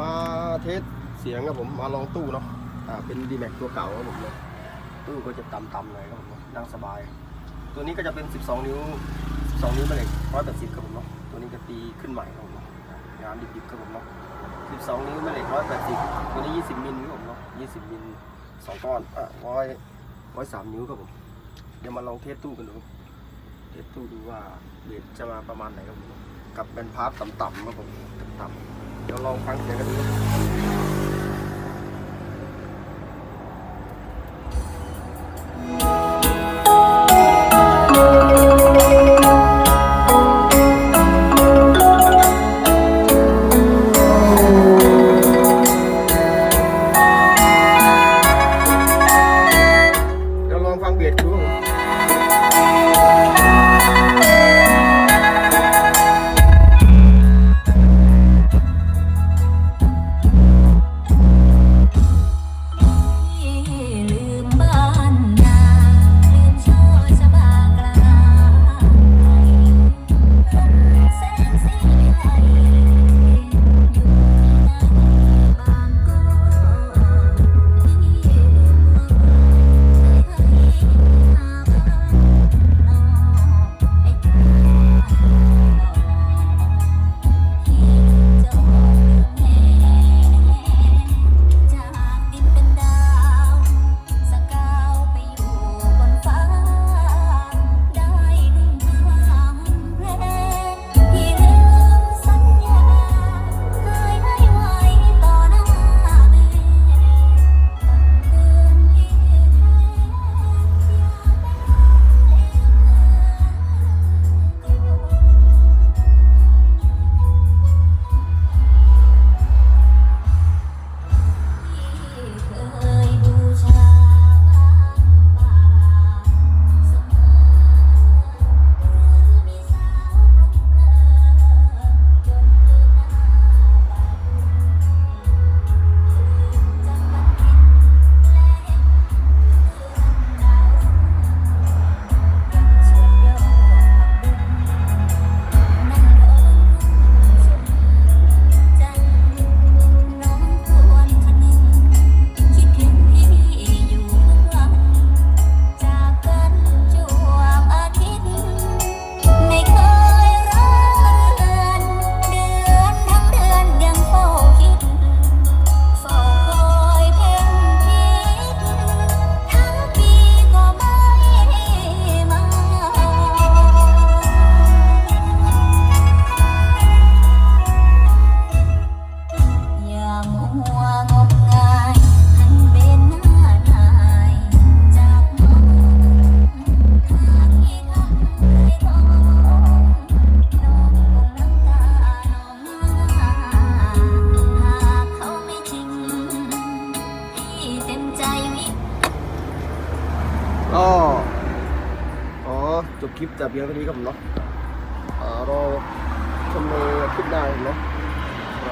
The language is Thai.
มาเทสเสียงครับผมมาลองตู้เนาะอ่าเป็นดีแม็กตัวเก่าครับผมเนาะตู้ก็จะต่ำๆหน่อยครับผมนั่งสบาย ตัวนี้ก็จะเป็น 12 นิ้ว 12 นิ้วแม่เหล็ก180ครับผมเนาะตัวนี้จะตีขึ้นใหม่ครับผมงานดิบๆครับผมเนาะ12 นิ้วแม่เหล็ก180ตัวนี้ 20 มิลครับผมเนาะ20 มิลสองก้อนอะร้อยร้อยสามนิ้วครับผมเดี๋ยวมาลองเทสตู้กันดูครับเทสตู้ดูว่าเบสจะมาประมาณไหนครับผมกับเป็นพาร์ทต่ำๆครับผมต่ำๆ เดี๋ยวลองฟังเสียงกันดูเดี๋ยวลองฟังเบียดดู จบคลิปแต่เพียงเท่านี้ครับผมเนาะอ่ารอชมในคลิปหน้าเนาะ